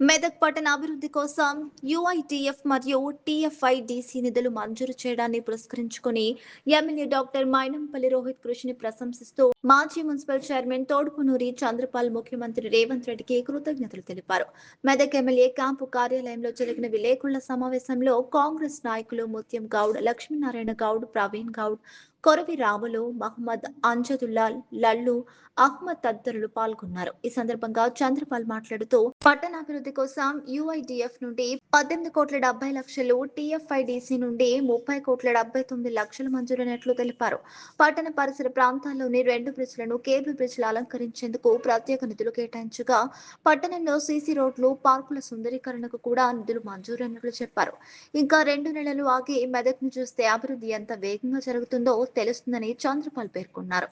మెదక్ పట్టణ అభివృద్ధి కోసం యుఐటిఎఫ్ మరియు టిఎఫ్ఐడిసి నిధులు మంజూరు చేయడాన్ని పురస్కరించుకొని ఎమ్మెల్యే డాక్టర్ మైనంపల్లి రోహిత్ కృషిని ప్రశంసిస్తూ మాజీ మున్సిపల్ చైర్మన్ తోడుపునూరి చంద్రపాల్ ముఖ్యమంత్రి రేవంత్ రెడ్డికి కృతజ్ఞతలు తెలిపారు. మెదక్ ఎమ్మెల్యే క్యాంపు కార్యాలయంలో జరిగిన విలేకరుల సమావేశంలో కాంగ్రెస్ నాయకులు ముత్యం గౌడ్ లక్ష్మీనారాయణ గౌడ్ ప్రవీణ్ గౌడ్ కొరవి రాములు మహమ్మద్ అంజదుల్లా లల్లు అహ్మద్ తదితరులు పాల్గొన్నారు. ఈ సందర్భంగా చంద్రపాల్ మాట్లాడుతూ పట్టణాభివృద్ధి కోసం యుఐడిఎఫ్ నుండి పద్దెనిమిది కోట్ల డెబ్బై లక్షలు టిఎఫ్ఐడిసి నుండి ముప్పై కోట్ల డెబ్బై తొమ్మిది లక్షలు మంజూరైనట్లు తెలిపారు. పట్టణ పరిసర ప్రాంతాల్లోని రెండు రెండు బ్రిడ్జ్లను కేబుల్ బ్రిడ్జ్లు అలంకరించేందుకు ప్రత్యేక నిధులు కేటాయించగా పట్టణంలో సీసీ రోడ్లు పార్కుల సుందరీకరణకు కూడా నిధులు మంజూరైనట్లు చెప్పారు. ఇంకా రెండు నెలలు ఆగి మెదక్ను చూస్తే అభివృద్ధి ఎంత వేగంగా జరుగుతుందో తెలుస్తుందని చంద్రపాల్ పేర్కొన్నారు.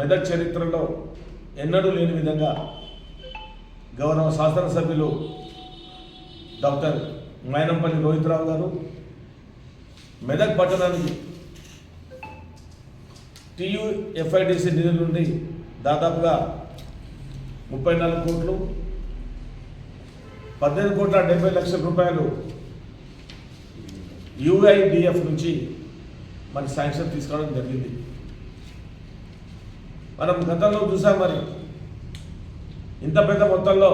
మెదక్ చరిత్రలో ఎన్నడూ లేని విధంగా గౌరవ శాసనసభ్యులు డాక్టర్ మైనంపల్లి రోహిత్రావు గారు మెదక్ పట్టణానికి టీయూఎఫ్ఐడిసి నిధుల నుండి దాదాపుగా ముప్పై నాలుగు కోట్లు పద్దెనిమిది కోట్ల డెబ్బై లక్షల రూపాయలు యుఐడిఎఫ్ నుంచి మన శాంక్షన్ తీసుకోవడం జరిగింది. మనం గతంలో చూసాం మరి ఇంత పెద్ద మొత్తంలో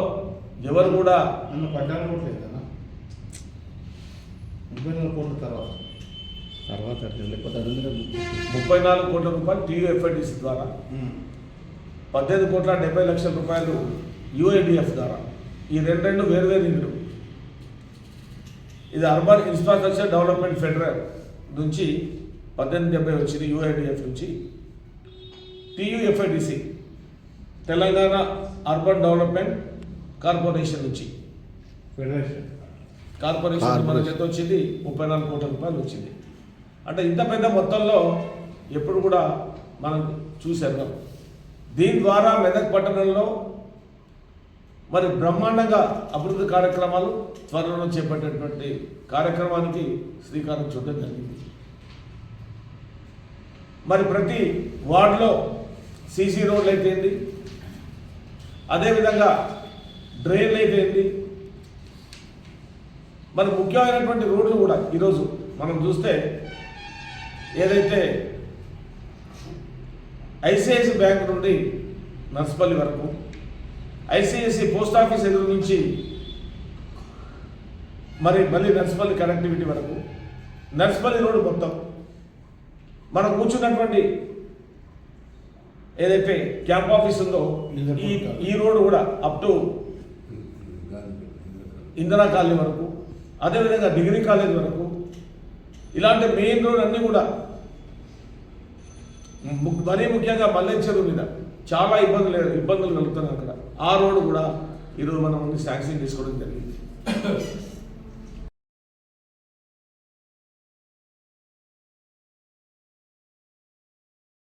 ఎవరు కూడా నన్ను పడ్డాను కూడా ముప్పై నాలుగు కోట్ల తర్వాత. తర్వాత లేకపోతే ముప్పై నాలుగు కోట్ల రూపాయలు టీయూఎఫ్ఐడిసి ద్వారా పద్దెనిమిది కోట్ల డెబ్బై లక్షల రూపాయలు యుఐడిఎఫ్ ద్వారా. ఈ రెండు రెండు వేరు వేరు నిధులు ఇది అర్బన్ ఇన్ఫ్రాస్ట్రక్చర్ డెవలప్మెంట్ ఫెడరల్ నుంచి పద్దెనిమిది డెబ్బై వచ్చింది యుఐడిఎఫ్ నుంచి. TUFIDC Telangana urban development corporation నుంచి. ఫెడరేషన్. కార్పొరేషన్ మనకి. ఎంత వచ్చింది ముప్పై నాలుగు కోట్ల రూపాయలు వచ్చింది. అంటే ఇంత పెద్ద మొత్తంలో ఎప్పుడు కూడా మనం చూసాము దీని ద్వారా మెదక్ పట్టణంలో మరి బ్రహ్మాండంగా అభివృద్ధి కార్యక్రమాలు త్వరలో చేపట్టేటువంటి కార్యక్రమానికి శ్రీకారం చుట్టం జరిగింది. మరి ప్రతి వార్డులో సీసీ రోడ్లు అయితేంది అదేవిధంగా డ్రైన్లు అయితే మరి ముఖ్యమైనటువంటి రోడ్లు కూడా ఈరోజు మనం చూస్తే ఏదైతే ఐసిఐసి బ్యాంక్ నుండి నర్సపల్లి వరకు ఐసిఐసి పోస్ట్ ఆఫీస్ ఎదురు నుంచి మరి మళ్ళీ నర్సపల్లి కనెక్టివిటీ వరకు నర్సపల్లి రోడ్డు మొత్తం మనం కూర్చున్నటువంటి ఏదైతే క్యాంప్ ఆఫీస్ ఉందో ఈ ఈ రోడ్డు కూడా అప్ టు ఇందిరా కాలనీ వరకు అదేవిధంగా డిగ్రీ కాలేజ్ వరకు ఇలాంటి మెయిన్ రోడ్ అన్నీ కూడా మరీ ముఖ్యంగా మల్లె చెరువు మీద చాలా ఇబ్బందులు ఇబ్బందులు కలుగుతున్నాయి అక్కడ. ఆ రోడ్డు కూడా ఈరోజు మనం శాంక్షన్ చేసుకోవడం జరిగింది.